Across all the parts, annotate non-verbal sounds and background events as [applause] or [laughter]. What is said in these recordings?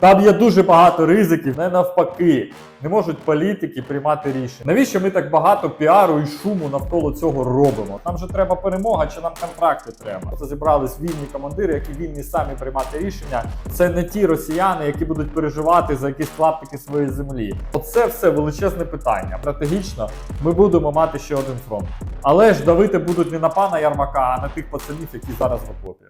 Там є дуже багато ризиків, не навпаки. Не можуть політики приймати рішення. Навіщо ми так багато піару і шуму навколо цього робимо? Нам же треба перемога, чи нам контракти треба? Це зібрались вільні командири, які вільні самі приймати рішення. Це не ті росіяни, які будуть переживати за якісь клаптики своєї землі. Оце все величезне питання. Стратегічно ми будемо мати ще один фронт. Але ж давити будуть не на пана Ярмака, а на тих пацанів, які зараз в окопі.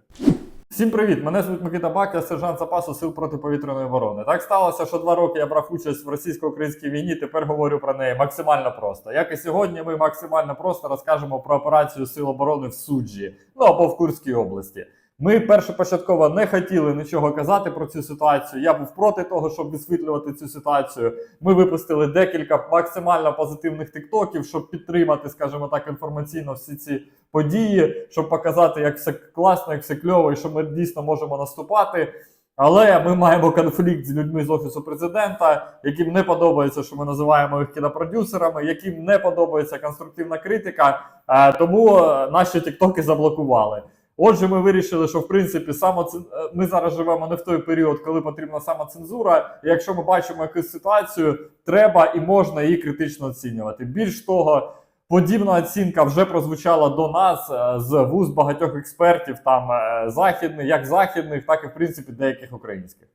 Всім привіт! Мене звуть Микита Бак, я сержант запасу сил протиповітряної оборони. Так сталося, що два роки я брав участь в російсько-українській війні. Тепер говорю про неї максимально просто. Як і сьогодні, ми максимально просто розкажемо про операцію Сил оборони в суджі, ну або в Курській області. Ми першопочатково не хотіли нічого казати про цю ситуацію. Я був проти того, щоб висвітлювати цю ситуацію. Ми випустили декілька максимально позитивних тиктоків, щоб підтримати, скажімо так, інформаційно всі ці події, щоб показати, як все класно, як все кльово, і що ми дійсно можемо наступати. Але ми маємо конфлікт з людьми з офісу президента, яким не подобається, що ми називаємо їх кінопродюсерами, яким не подобається конструктивна критика. е, Тому е, наші тіктоки заблокували. Отже, ми вирішили, що в принципі самоцен... е, ми зараз живемо не в той період, коли потрібна самоцензура. І якщо ми бачимо якусь ситуацію, треба і можна її критично оцінювати. Більш того, подібна оцінка вже прозвучала до нас е, з вуз багатьох експертів, там е, західних, як західних, так і в принципі деяких українських.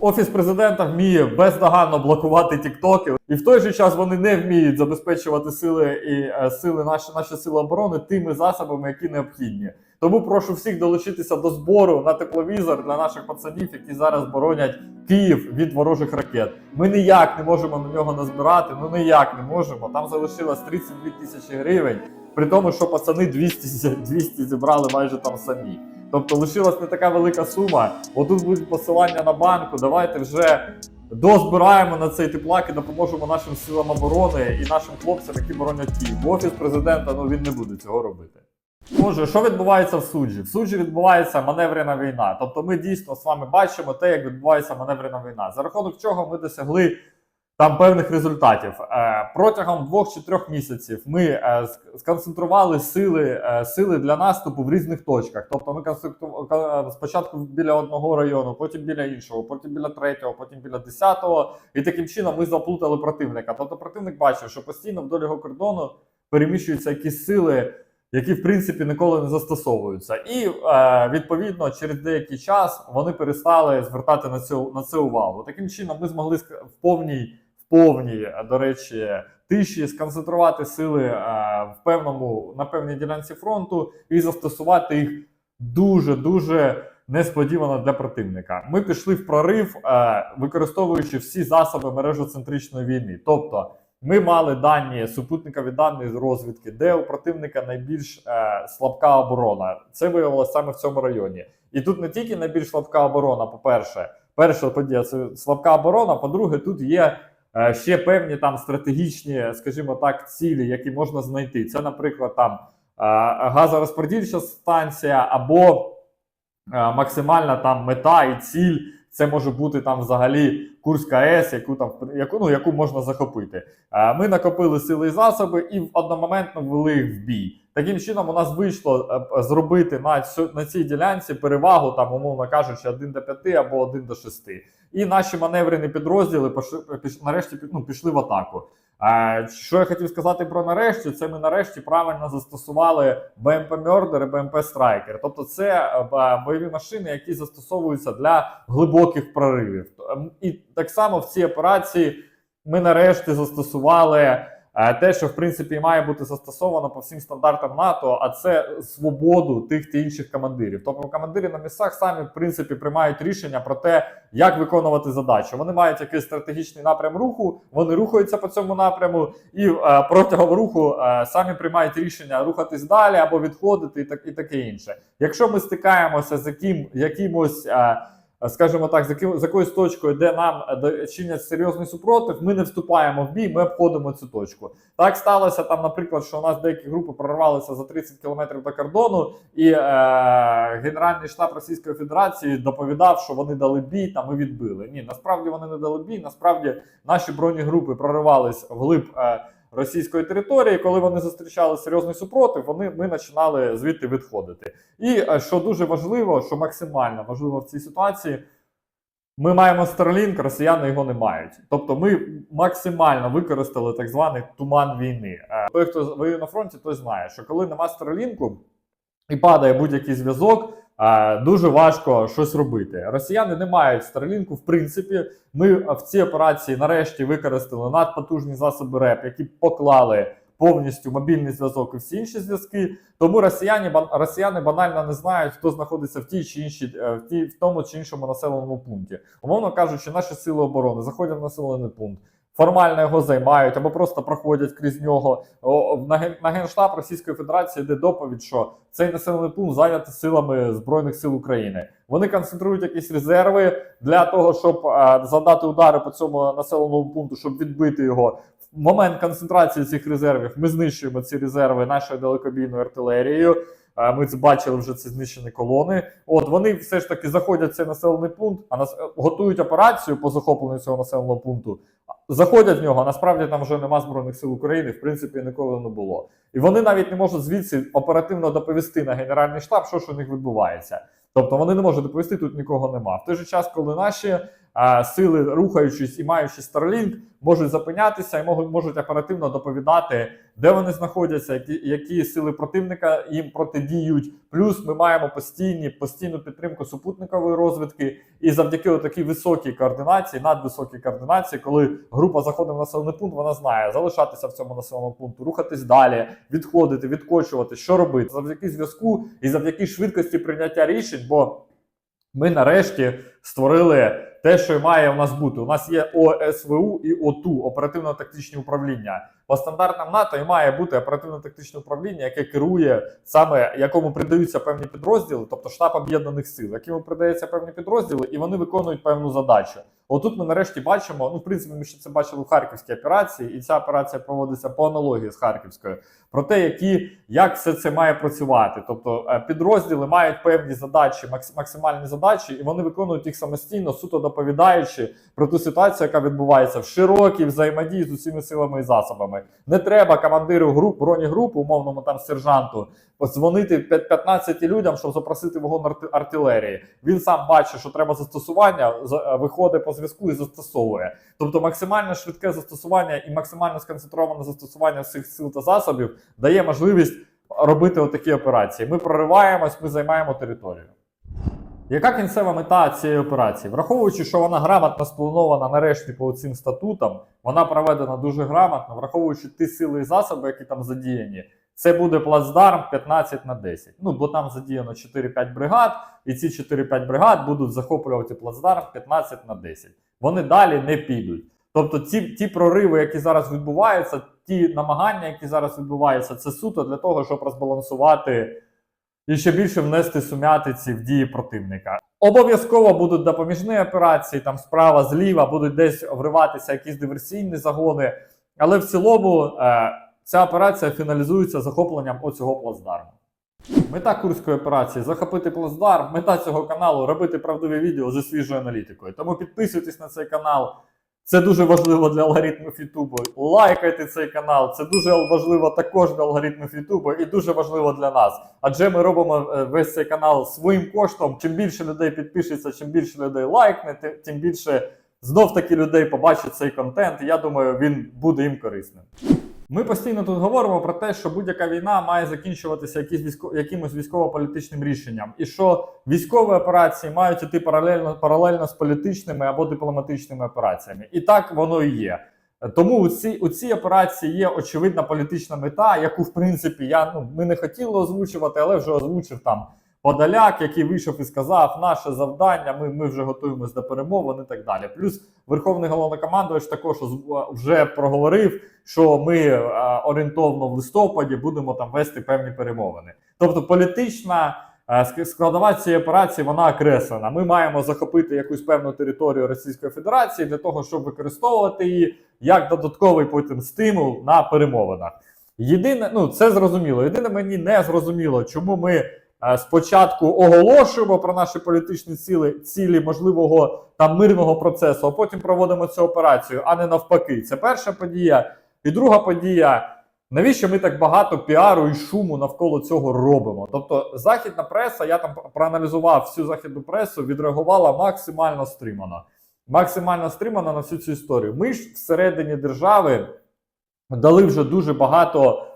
Офіс президента вміє бездоганно блокувати тіктоки, і в той же час вони не вміють забезпечувати сили і е, сили наші, наші сили оборони тими засобами, які необхідні. Тому прошу всіх долучитися до збору на тепловізор для наших пацанів, які зараз боронять Київ від ворожих ракет. Ми ніяк не можемо на нього назбирати. Ну ніяк не можемо. Там залишилось 32 тисячі гривень, при тому, що пацани 200, 200 зібрали майже там самі. Тобто лишилась не така велика сума. Отут буде посилання на банку. Давайте вже дозбираємо на цей теплак і допоможемо нашим силам оборони і нашим хлопцям, які боронять Київ. Бо офіс президента ну він не буде цього робити. Отже, що відбувається в суджі? В суджі відбувається маневрена війна. Тобто ми дійсно з вами бачимо те, як відбувається маневрена війна. За рахунок чого ми досягли там певних результатів. Е, протягом двох чи трьох місяців ми е, ск- сконцентрували сили, е, сили для наступу в різних точках. Тобто ми спочатку біля одного району, потім біля іншого, потім біля третього, потім біля десятого. І таким чином ми заплутали противника. Тобто противник бачив, що постійно вдоль його кордону переміщуються якісь сили які в принципі ніколи не застосовуються. І е, відповідно через деякий час вони перестали звертати на це, на це увагу. Таким чином, ми змогли в повній, повній, до речі, тиші сконцентрувати сили в певному на певній ділянці фронту і застосувати їх дуже дуже. Несподівано для противника. Ми пішли в прорив, використовуючи всі засоби мережоцентричної війни. Тобто, ми мали дані супутникові дані з розвідки, де у противника найбільш е, слабка оборона. Це виявилося саме в цьому районі. І тут не тільки найбільш слабка оборона, по-перше, перша подія це слабка оборона. По-друге, тут є ще певні там стратегічні, скажімо так, цілі, які можна знайти. Це, наприклад, там е, газорозподільча станція або е, максимальна там мета і ціль. Це може бути там взагалі Курська АЕС, яку там яку, ну, яку можна захопити. Е, Ми накопили сили і засоби і одномоментно ввели їх в бій. Таким чином, у нас вийшло е, зробити на, на цій ділянці перевагу, там, умовно кажучи, 1 до 5 або 1 до 6. І наші маневрені підрозділи пішли, піш, нарешті ну, пішли в атаку. Е, Що я хотів сказати про нарешті, це ми нарешті правильно застосували БМП Мьордер і БМП Страйкер. Тобто це е, бойові машини, які застосовуються для глибоких проривів. І так само в цій операції ми нарешті застосували те, що в принципі має бути застосовано по всім стандартам НАТО, а це свободу тих та інших командирів. Тобто командири на місцях самі в принципі приймають рішення про те, як виконувати задачу. Вони мають якийсь стратегічний напрям руху, вони рухаються по цьому напряму, і е, протягом руху е, самі приймають рішення рухатись далі або відходити, і так і таке інше. Якщо ми стикаємося з яким якимось. Е, Скажімо так, з, яким, з якоюсь точкою, де нам е, чинять серйозний супротив, ми не вступаємо в бій, ми обходимо цю точку. Так сталося там, наприклад, що у нас деякі групи прорвалися за 30 кілометрів до кордону, і е, Генеральний штаб Російської Федерації доповідав, що вони дали бій, та ми відбили. Ні, насправді вони не дали бій. Насправді наші бронегрупи проривались вглиб е, російської території. Коли вони зустрічали серйозний супротив, вони ми починали звідти відходити. І е, що дуже важливо, що максимально важливо в цій ситуації. Ми маємо Starlink, росіяни його не мають. Тобто ми максимально використали так званий туман війни. Е, Той, хто воює на фронті, той знає, що коли нема Starlink і падає будь-який зв'язок, дуже важко щось робити. Росіяни не мають Starlink, в принципі. Ми в цій операції нарешті використали надпотужні засоби РЕП, які поклали повністю мобільний зв'язок і всі інші зв'язки. Тому росіяни, росіяни банально не знають, хто знаходиться в тій чи іншій, е, в, тій, в тому чи іншому населеному пункті. Умовно кажучи, наші сили оборони заходять в населений пункт. Формально його займають або просто проходять крізь нього. На, генштаб Російської Федерації йде доповідь, що цей населений пункт зайнятий силами Збройних сил України. Вони концентрують якісь резерви для того, щоб е, задати удари по цьому населеному пункту, щоб відбити його. В момент концентрації цих резервів ми знищуємо ці резерви нашою далекобійною артилерією. Ми це бачили вже ці знищені колони. От вони все ж таки заходять в цей населений пункт, а нас е, готують операцію по захопленню цього населеного пункту. Заходять в нього, а насправді там вже нема збройних сил України, в принципі, ніколи не було. І вони навіть не можуть звідси оперативно доповісти на генеральний штаб, що ж у них відбувається. Тобто вони не можуть доповісти, тут нікого нема. В той же час, коли наші сили, рухаючись і маючи Starlink, можуть зупинятися і можуть, оперативно доповідати, де вони знаходяться, які сили противника їм протидіють. Плюс ми маємо постійні постійну підтримку супутникової розвідки, і завдяки такій високій координації, надвисокій координації, коли група заходить в населений пункт, вона знає залишатися в цьому населеному пункту, рухатись далі, відходити, відкочувати, що робити завдяки зв'язку і завдяки швидкості прийняття рішень. Бо ми нарешті створили те, що має у нас бути. У нас є ОСВУ і ОТУ оперативно-тактичні управління. По стандартам НАТО і має бути оперативно-тактичне управління, яке керує саме якому придаються певні підрозділи, тобто штаб об'єднаних сил, якому придається певні підрозділи, і вони виконують певну задачу. Отут ми нарешті бачимо. Ну, в принципі, ми ще це бачили в харківській операції, і ця операція проводиться по аналогії з харківською. Про те, які як все це має працювати. Тобто е, підрозділи мають певні задачі, максимальні задачі, і вони виконують їх самостійно, суто доповідаючи про ту ситуацію, яка відбувається в широкій взаємодії з усіма силами і засобами. Не треба командиру груп, бронегрупи, умовному там сержанту, подзвонити п'ят- 15 людям, щоб запросити арти- артилерії. Він сам бачить, що треба застосування, е, виходить по зв'язку і застосовує. Тобто максимально швидке застосування і максимально сконцентроване застосування всіх сил та засобів дає можливість робити отакі операції. Ми прориваємось, ми займаємо територію. Яка кінцева мета цієї операції? Враховуючи, що вона грамотно спланована нарешті по цим статутам, вона проведена дуже грамотно, враховуючи ті сили і засоби, які там задіяні, це буде плацдарм 15 на 10. Ну, бо там задіяно 4-5 бригад, і ці 4-5 бригад будуть захоплювати плацдарм 15 на 10. Вони далі не підуть. Тобто ті, ті прориви, які зараз відбуваються, ті намагання, які зараз відбуваються, це суто для того, щоб розбалансувати і ще більше внести сумятиці в дії противника. Обов'язково будуть допоміжні операції, там справа, зліва, будуть десь вриватися якісь диверсійні загони. Але в цілому е, ця операція фіналізується захопленням оцього плацдарму. Мета курської операції захопити плацдарм. Мета цього каналу робити правдиві відео зі свіжою аналітикою. Тому підписуйтесь на цей канал. Це дуже важливо для алгоритмів Ютубу. Лайкайте цей канал. Це дуже важливо також для алгоритмів Ютубу і дуже важливо для нас. Адже ми робимо е, весь цей канал своїм коштом. Чим більше людей підпишеться, чим більше людей лайкне, тим більше знов таки людей побачить цей контент. Я думаю, він буде їм корисним. Ми постійно тут говоримо про те, що будь-яка війна має закінчуватися військо... якимось військово-політичним рішенням, і що військові операції мають іти паралельно паралельно з політичними або дипломатичними операціями. І так воно і є. Тому у цій, у цій операції є очевидна політична мета, яку в принципі я ну ми не хотіли озвучувати, але вже озвучив там Подоляк, який вийшов і сказав, наше завдання, ми, ми вже готуємось до перемовин і так далі. Плюс Верховний головнокомандувач також вже проговорив, що ми е, орієнтовно в листопаді будемо там вести певні перемовини. Тобто політична ск- складова цієї операції вона окреслена. Ми маємо захопити якусь певну територію Російської Федерації для того, щоб використовувати її як додатковий потім стимул на перемовинах. Єдине, ну це зрозуміло. Єдине мені не зрозуміло, чому ми спочатку оголошуємо про наші політичні цілі, цілі можливого там мирного процесу, а потім проводимо цю операцію, а не навпаки. Це перша подія. І друга подія. Навіщо ми так багато піару і шуму навколо цього робимо? Тобто, західна преса, я там проаналізував всю західну пресу, відреагувала максимально стримано. Максимально стримано на всю цю історію. Ми ж всередині держави дали вже дуже багато,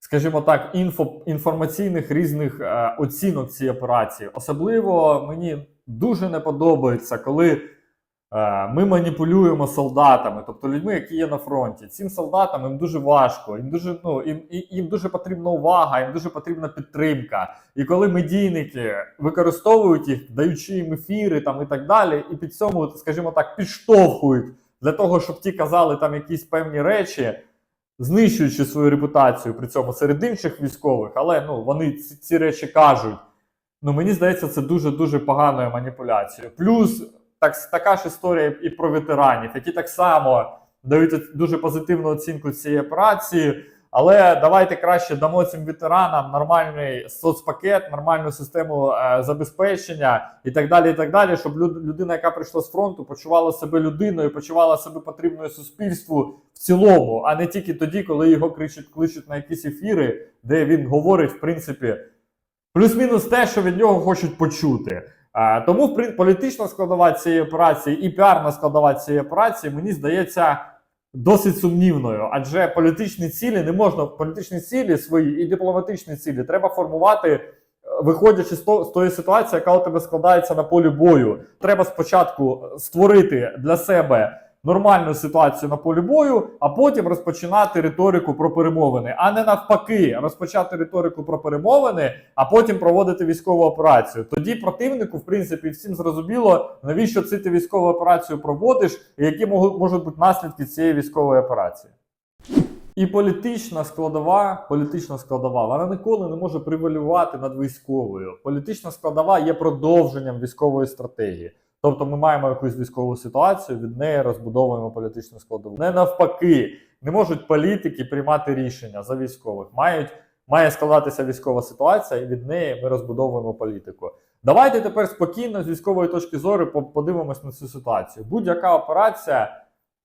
скажімо так, інфо, інформаційних різних е, оцінок цієї операції. Особливо мені дуже не подобається, коли. Е, Ми маніпулюємо солдатами, тобто людьми, які є на фронті. Цим солдатам їм дуже важко, їм дуже ну їм, їм дуже потрібна увага, їм дуже потрібна підтримка. І коли медійники використовують їх, даючи їм ефіри там і так далі, і під цьому, скажімо так, підштовхують для того, щоб ті казали там якісь певні речі, знищуючи свою репутацію при цьому серед інших військових, але ну вони ці, ці речі кажуть. Ну мені здається, це дуже дуже поганою маніпуляцією. Плюс так, така ж історія і про ветеранів, які так само дають дуже позитивну оцінку цієї операції. Але давайте краще дамо цим ветеранам нормальний соцпакет, нормальну систему е, забезпечення і так далі. і так далі, Щоб люд, людина, яка прийшла з фронту, почувала себе людиною, почувала себе потрібною суспільству в цілому, а не тільки тоді, коли його кричать, кличуть на якісь ефіри, де він говорить, в принципі, плюс-мінус те, що від нього хочуть почути. Е, тому політична складова цієї операції і піарна складова цієї операції, мені здається, досить сумнівною. Адже політичні цілі не можна політичні цілі свої і дипломатичні цілі треба формувати. е, Виходячи з, то, з тої ситуації, яка у тебе складається на полі бою, треба спочатку створити для себе нормальну ситуацію на полі бою, а потім розпочинати риторику про перемовини, а не навпаки, розпочати риторику про перемовини, а потім проводити військову операцію. Тоді противнику, в принципі, всім зрозуміло, навіщо це ти військову операцію проводиш, і які можуть, бути наслідки цієї військової операції. І політична складова, політична складова, вона ніколи не може привалювати над військовою. Політична складова є продовженням військової стратегії. Тобто ми маємо якусь військову ситуацію, від неї розбудовуємо політичну складову. Не навпаки, не можуть політики приймати рішення за військових. Мають має складатися військова ситуація, і від неї ми розбудовуємо політику. Давайте тепер спокійно з військової точки зору подивимось на цю ситуацію. Будь-яка операція.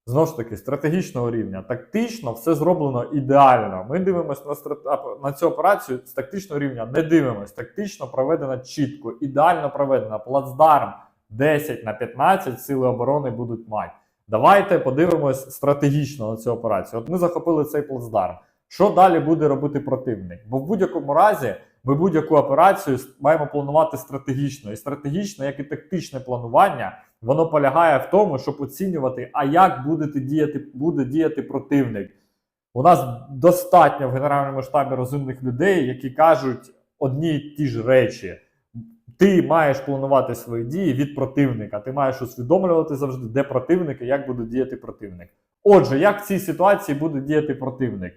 Знову ж таки, стратегічного рівня, тактично все зроблено ідеально. Ми дивимося на, страт... на цю операцію з тактичного рівня, не дивимось. Тактично проведена чітко, ідеально проведена. Плацдарм 10 на 15 сили оборони будуть мати. Давайте подивимось стратегічно на цю операцію. От ми захопили цей плацдарм. Що далі буде робити противник? Бо в будь-якому разі ми будь-яку операцію маємо планувати стратегічно. І стратегічне, як і тактичне планування, воно полягає в тому, щоб оцінювати, а як буде діяти, буде діяти противник. У нас достатньо в генеральному штабі розумних людей, які кажуть одні й ті ж речі. Ти маєш планувати свої дії від противника. Ти маєш усвідомлювати завжди, де противник і як буде діяти противник. Отже, як в цій ситуації буде діяти противник?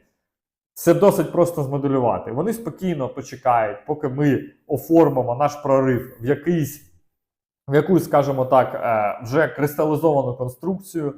Це досить просто змоделювати. Вони спокійно почекають, поки ми оформимо наш прорив в якийсь, в якусь, скажімо так, е, вже кристалізовану конструкцію,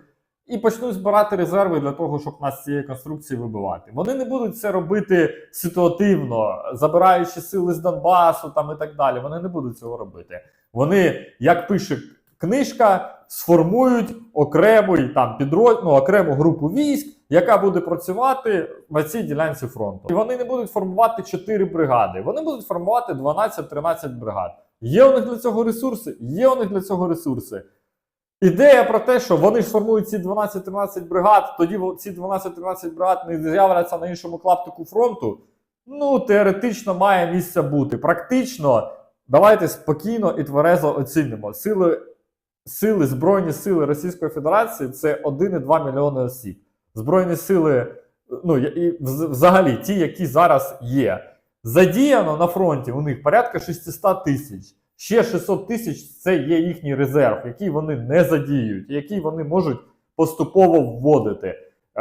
і почнуть збирати резерви для того, щоб нас з цієї конструкції вибивати. Вони не будуть це робити ситуативно, забираючи сили з Донбасу там і так далі. Вони не будуть цього робити. Вони, як пише книжка, сформують окремий там підрозділ, ну, окрему групу військ, яка буде працювати на цій ділянці фронту. І вони не будуть формувати 4 бригади. Вони будуть формувати 12-13 бригад. Є у них для цього ресурси? Є у них для цього ресурси. Ідея про те, що вони ж формують ці 12-13 бригад, тоді ці 12-13 бригад не з'являться на іншому клаптику фронту. Ну, теоретично має місце бути. Практично, давайте спокійно і тверезо оцінимо. Сили, сили Збройні сили Російської Федерації це 1,2 мільйони осіб. Збройні сили, ну і взагалі ті, які зараз є. Задіяно на фронті у них порядка 600 тисяч. Ще 600 тисяч це є їхній резерв, який вони не задіють, який вони можуть поступово вводити.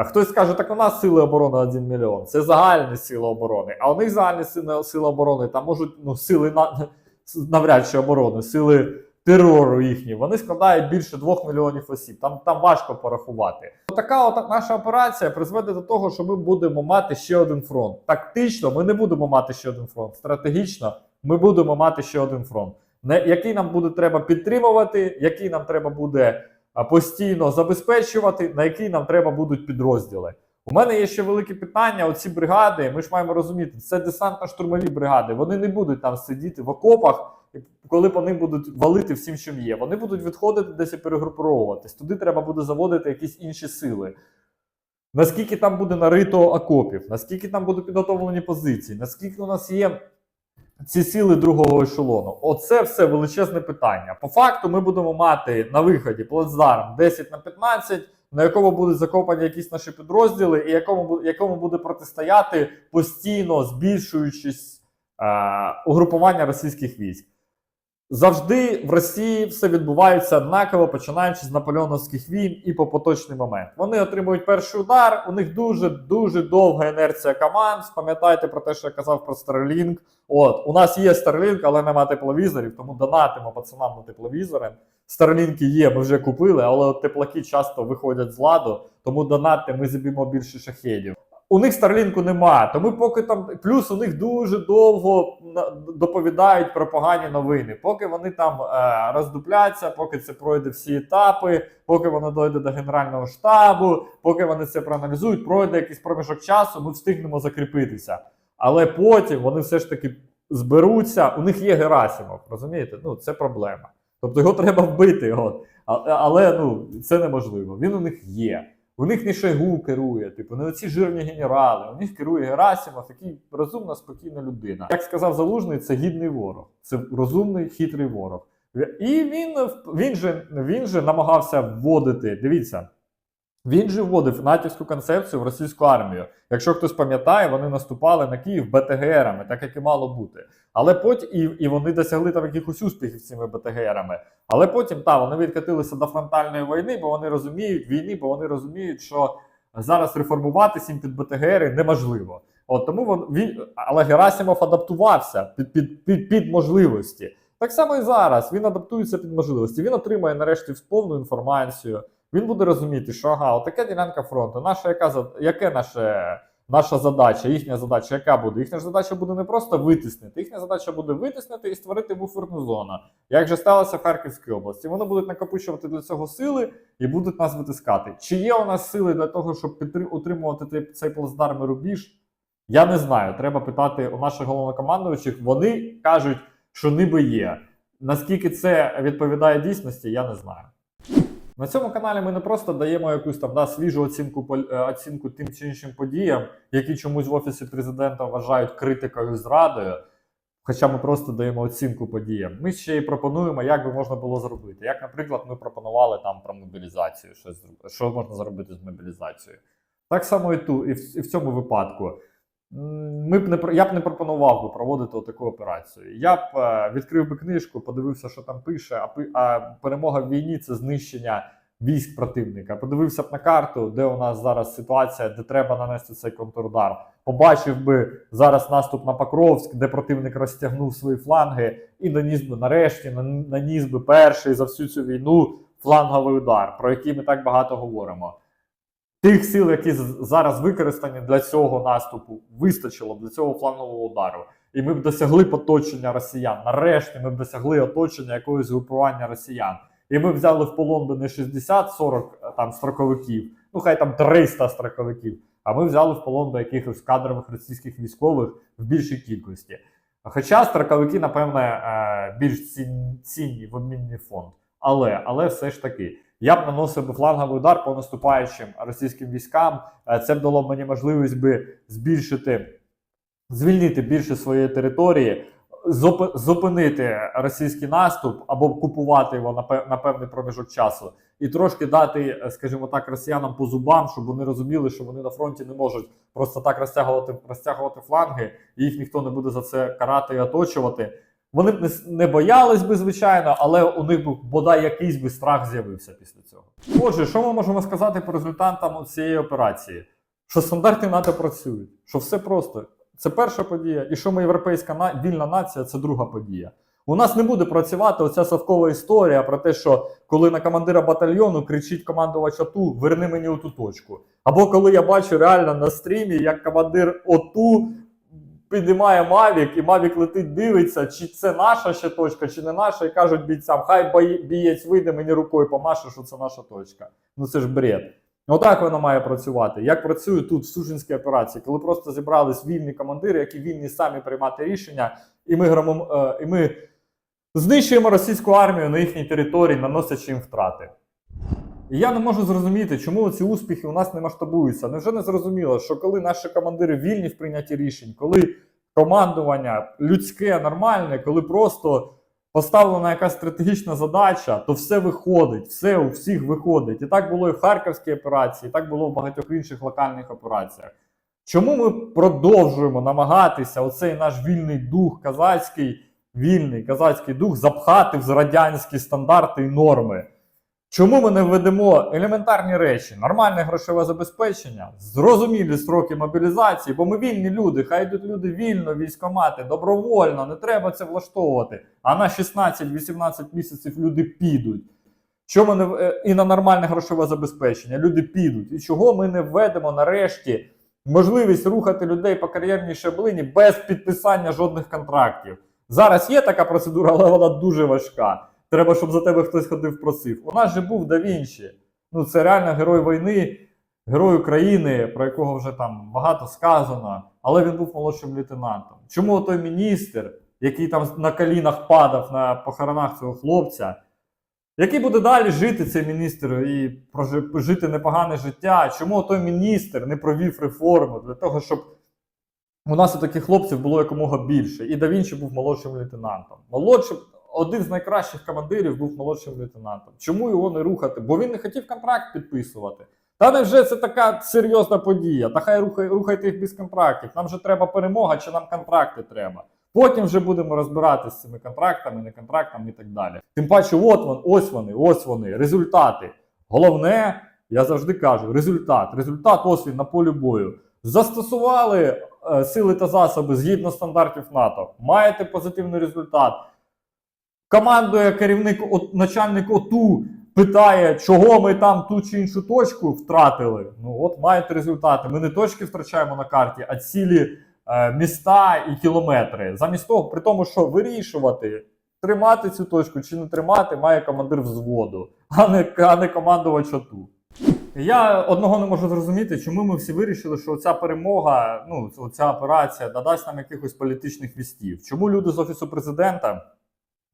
Хтось скаже, так у нас сили оборони 1 мільйон. Це загальні сили оборони. А у них загальні сили, оборони, там можуть ну, сили на, [laughs] навряд чи оборони, сили терору їхні. Вони складають більше 2 мільйонів осіб. Там, там важко порахувати. Така от наша операція призведе до того, що ми будемо мати ще один фронт. Тактично ми не будемо мати ще один фронт. Стратегічно ми будемо мати ще один фронт, який нам буде треба підтримувати, який нам треба буде постійно забезпечувати, на який нам треба будуть підрозділи. У мене є ще велике питання. Оці бригади, ми ж маємо розуміти, це десантно-штурмові бригади. Вони не будуть там сидіти в окопах, коли вони будуть валити всім, чим є. Вони будуть відходити десь і перегруповуватись. Туди треба буде заводити якісь інші сили. Наскільки там буде нарито окопів, наскільки там будуть підготовлені позиції, наскільки у нас є ці сили другого ешелону? Оце все величезне питання. По факту, ми будемо мати на виході плацдарм 10 на 15, на якому будуть закопані якісь наші підрозділи, і якому, якому буде протистояти постійно збільшуючись е, угрупування російських військ. Завжди в Росії все відбувається однаково, починаючи з наполеоновських війн і по поточний момент. Вони отримують перший удар. У них дуже дуже довга інерція команд. Пам'ятайте про те, що я казав про Starlink. От у нас є Starlink, але нема тепловізорів, тому донатимо пацанам на тепловізори. Старлінки є, ми вже купили, але теплаки часто виходять з ладу, тому донатьте, ми заб'ємо більше шахедів. У них Старлінку нема, тому поки там плюс у них дуже довго доповідають про погані новини. Поки вони там е, роздупляться, поки це пройде всі етапи, поки воно дойде до генерального штабу, поки вони це проаналізують, пройде якийсь проміжок часу, ми встигнемо закріпитися. Але потім вони все ж таки зберуться. У них є Герасимов, розумієте? Ну це проблема. Тобто його треба вбити. А- Але ну це неможливо. Він у них є. У них не Шойгу керує, типу, не оці жирні генерали. У них керує Герасимов, який розумна, спокійна людина. Як сказав Залужний, це гідний ворог, це розумний, хитрий ворог. І він, він, же, він же намагався вводити. Дивіться, він же вводив натівську концепцію в російську армію. Якщо хтось пам'ятає, вони наступали на Київ БТГРами, так як і мало бути. Але потім і, і вони досягли там якихось успіхів з цими БТГРами. Але потім та вони відкатилися до фронтальної війни, бо вони розуміють війни, бо вони розуміють, що зараз реформуватися їм під БТГРи неможливо. От тому він, він але Герасимов адаптувався під, під, під, під можливості. Так само і зараз він адаптується під можливості. Він отримає нарешті повну інформацію. Він буде розуміти, що ага, отака ділянка фронту. Наша яка яке наше наша задача, їхня задача, яка буде? Їхня задача буде не просто витиснити, їхня задача буде витиснити і створити буферну зону. Як же сталося в Харківській області? Вони будуть накопичувати для цього сили і будуть нас витискати. Чи є у нас сили для того, щоб утримувати цей- плацдарм рубіж? Я не знаю. Треба питати у наших головнокомандуючих. Вони кажуть, що ніби є. Наскільки це відповідає дійсності, я не знаю. На цьому каналі ми не просто даємо якусь там да, свіжу оцінку е, оцінку тим чи іншим подіям, які чомусь в офісі президента вважають критикою зрадою. Хоча ми просто даємо оцінку подіям. Ми ще й пропонуємо, як би можна було зробити. Як, наприклад, ми пропонували там про мобілізацію, що, що можна зробити з мобілізацією. Так само і тут, і в, і в цьому випадку. Ми б не я б не пропонував би проводити таку операцію. Я б е, відкрив би книжку, подивився, що там пише. А, а перемога в війні це знищення військ противника. Подивився б на карту, де у нас зараз ситуація, де треба нанести цей контрудар. Побачив би зараз наступ на Покровськ, де противник розтягнув свої фланги, і наніс би нарешті нан- наніс би перший за всю цю війну фланговий удар, про який ми так багато говоримо. Тих сил, які зараз використані для цього наступу, вистачило для цього флангового удару. І ми б досягли поточення росіян. Нарешті ми б досягли оточення якогось групування росіян. І ми взяли в полон би не 60-40 е, там строковиків, ну хай там 300 строковиків. А ми взяли в полон би якихось кадрових російських військових в більшій кількості. Хоча строковики, напевне, е, більш цінні в обмінний фонд. Але, але все ж таки, я б наносив би фланговий удар по наступаючим російським військам. Е, Це б дало мені можливість би збільшити, звільнити більше своєї території, зуп- зупинити російський наступ або купувати його на певний проміжок часу, і трошки дати, е, скажімо так, росіянам по зубам, щоб вони розуміли, що вони на фронті не можуть просто так розтягувати, розтягувати фланги, і їх ніхто не буде за це карати і оточувати. Вони б не, не боялись би, звичайно, але у них би бодай якийсь би страх з'явився після цього. Отже, що ми можемо сказати по результатам цієї операції? Що стандарти НАТО працюють, що все просто. Це перша подія, і що ми європейська на... вільна нація це друга подія. У нас не буде працювати оця совкова історія про те, що коли на командира батальйону кричить командувач АТУ, верни мені оту точку. Або коли я бачу реально на стрімі, як командир ОТУ піднімає Мавік, і Мавік летить, дивиться, чи це наша ще точка, чи не наша, і кажуть бійцям, хай бієць вийде, мені рукою помаше, що це наша точка. Ну це ж бред. Отак воно має працювати. Як працює тут в Сужинській операції, коли просто зібрались вільні командири, які вільні самі приймати рішення, і ми громом, е, і ми знищуємо російську армію на їхній території, наносячи їм втрати. І я не можу зрозуміти, чому ці успіхи у нас не масштабуються. Невже не зрозуміло, що коли наші командири вільні в прийнятті рішень, коли командування людське, нормальне, коли просто поставлена якась стратегічна задача, то все виходить, все у всіх виходить. І так було і в Харківській операції, і так було в багатьох інших локальних операціях. Чому ми продовжуємо намагатися оцей наш вільний дух, казацький, вільний казацький дух запхати в радянські стандарти і норми? Чому ми не введемо елементарні речі, нормальне грошове забезпечення, зрозумілі строки мобілізації, бо ми вільні люди, хай йдуть люди вільно, військомати, добровольно, не треба це влаштовувати. А на 16-18 місяців люди підуть. Чому не е, і на нормальне грошове забезпечення люди підуть? І чого ми не введемо нарешті можливість рухати людей по кар'єрній шаблині без підписання жодних контрактів? Зараз є така процедура, але вона дуже важка. Треба, щоб за тебе хтось ходив просив. У нас же був Да Вінчі. Ну, це реально герой війни, герой України, про якого вже там багато сказано, але він був молодшим лейтенантом. Чому той міністр, який там на колінах падав на похоронах цього хлопця, який буде далі жити цей міністр і прожи- жити непогане життя? Чому той міністр не провів реформу для того, щоб у нас таких хлопців було якомога більше? І Да Вінчі був молодшим лейтенантом. Молодшим, один з найкращих командирів був молодшим лейтенантом. Чому його не рухати? Бо він не хотів контракт підписувати. Та невже це така серйозна подія? Та хай рухай, рухайте їх без контрактів. Нам же треба перемога, чи нам контракти треба. Потім вже будемо розбиратися з цими контрактами, не контрактами і так далі. Тим паче, от вон, ось вони, ось вони, результати. Головне, я завжди кажу, результат. Результат ось він на полі бою. Застосували е, сили та засоби згідно стандартів НАТО. Маєте позитивний результат. Командує керівник, начальник ОТУ питає, чого ми там ту чи іншу точку втратили. Ну от маєте результати. Ми не точки втрачаємо на карті, а цілі е, міста і кілометри. Замість того, при тому, що вирішувати, тримати цю точку чи не тримати, має командир взводу, а не, а не командувач ОТУ. Я одного не можу зрозуміти, чому ми всі вирішили, що ця перемога, ну ця операція надасть нам якихось політичних вістів. Чому люди з офісу президента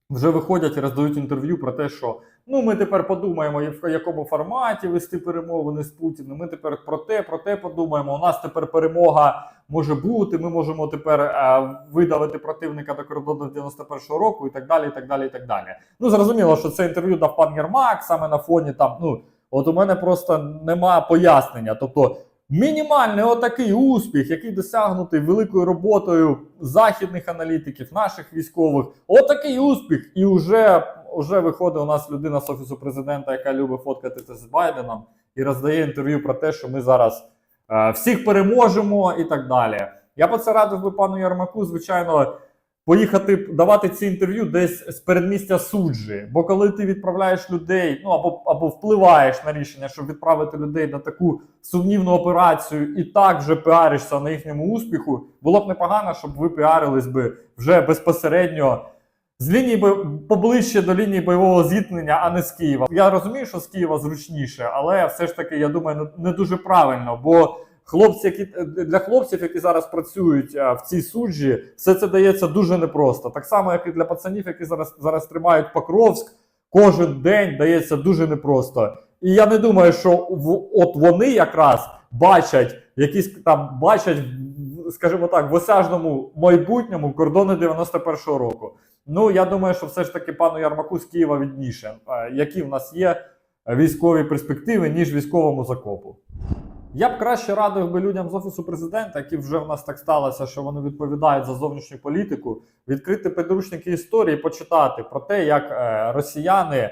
вже виходять і роздають інтерв'ю про те, що ну ми тепер подумаємо, в якому форматі вести перемовини з Путіним. Ми тепер про те, про те подумаємо. У нас тепер перемога може бути. Ми можемо тепер е, видавити противника до кордону 91-го року, і так далі. і так далі, і так далі. Ну зрозуміло, що це інтерв'ю дав пан Єрмак саме на фоні там. Ну от у мене просто нема пояснення. Тобто. Мінімальний отакий успіх, який досягнутий великою роботою західних аналітиків, наших військових. Отакий успіх, і вже, вже виходить у нас людина з офісу президента, яка любить фоткатися з Байденом, і роздає інтерв'ю про те, що ми зараз е, всіх переможемо і так далі. Я б це радив би пану Ярмаку, звичайно, поїхати давати ці інтерв'ю десь з передмістя суджі. Бо коли ти відправляєш людей, ну або або впливаєш на рішення, щоб відправити людей на таку сумнівну операцію, і так вже піаришся на їхньому успіху, було б непогано, щоб ви піарились би вже безпосередньо. З лінії поближче до лінії бойового зіткнення, а не з Києва. Я розумію, що з Києва зручніше, але все ж таки, я думаю, не дуже правильно. Бо хлопці, які для хлопців, які зараз працюють в цій суджі, все це дається дуже непросто. Так само, як і для пацанів, які зараз зараз тримають Покровськ, кожен день дається дуже непросто. І я не думаю, що в, от вони якраз бачать якісь там бачать, скажімо так, в осяжному майбутньому кордони 91-го року. Ну я думаю, що все ж таки пану Ярмаку з Києва відніше, е, які в нас є військові перспективи, ніж військовому закопу. Я б краще радив би людям з офісу президента, які вже в нас так сталося, що вони відповідають за зовнішню політику, відкрити підручники історії, почитати про те, як е, росіяни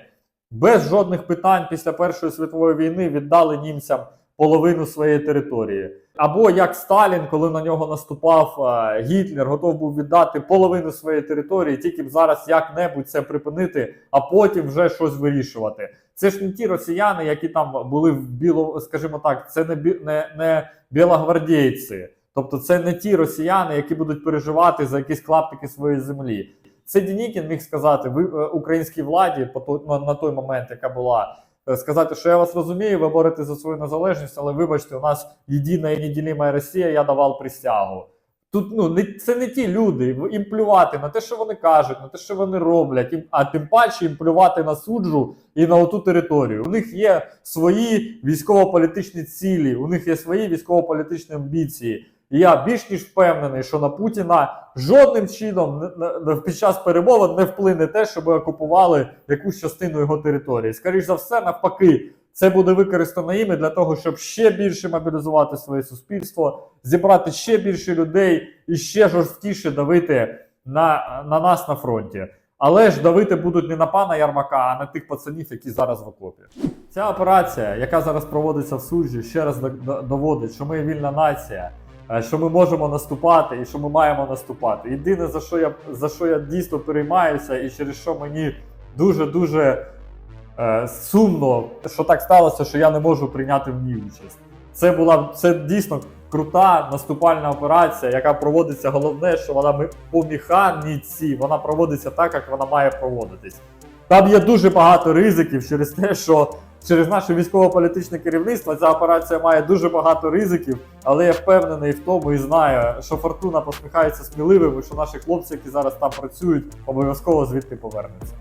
без жодних питань після Першої світової війни віддали німцям половину своєї території. Або як Сталін, коли на нього наступав е, Гітлер, готов був віддати половину своєї території, тільки б зараз як-небудь це припинити, а потім вже щось вирішувати. Це ж не ті росіяни, які там були в біло, скажімо так, це не бі- не, не білогвардійці. Тобто, це не ті росіяни, які будуть переживати за якісь клаптики своєї землі. Це Дінікін міг сказати ви е, українській владі по на, той момент, яка була. е, сказати, що я вас розумію, ви боретесь за свою незалежність, але вибачте, у нас єдина і неділима Росія, я давав присягу. Тут ну не це не ті люди. Їм плювати на те, що вони кажуть, на те, що вони роблять, їм, а тим паче їм плювати на суджу і на оту територію. У них є свої військово-політичні цілі, у них є свої військово-політичні амбіції. І я більш ніж впевнений, що на Путіна жодним чином під час перемовин не вплине те, щоб окупували якусь частину його території. Скоріше за все, навпаки, це буде використано іми для того, щоб ще більше мобілізувати своє суспільство, зібрати ще більше людей і ще жорсткіше давити на, на нас на фронті. Але ж давити будуть не на пана Ярмака, а на тих пацанів, які зараз в окопі. Ця операція, яка зараз проводиться в суджі, ще раз до- до- доводить, що ми вільна нація, е, що ми можемо наступати і що ми маємо наступати. Єдине за що я за що я дійсно переймаюся, і через що мені дуже дуже сумно, що так сталося, що я не можу прийняти в ній участь. Це була це дійсно крута наступальна операція, яка проводиться. Головне, що вона по механіці, вона проводиться так, як вона має проводитись. Там є дуже багато ризиків через те, що через наше військово-політичне керівництво ця операція має дуже багато ризиків, але я впевнений в тому і знаю, що фортуна посміхається сміливим, і що наші хлопці, які зараз там працюють, обов'язково звідти повернуться.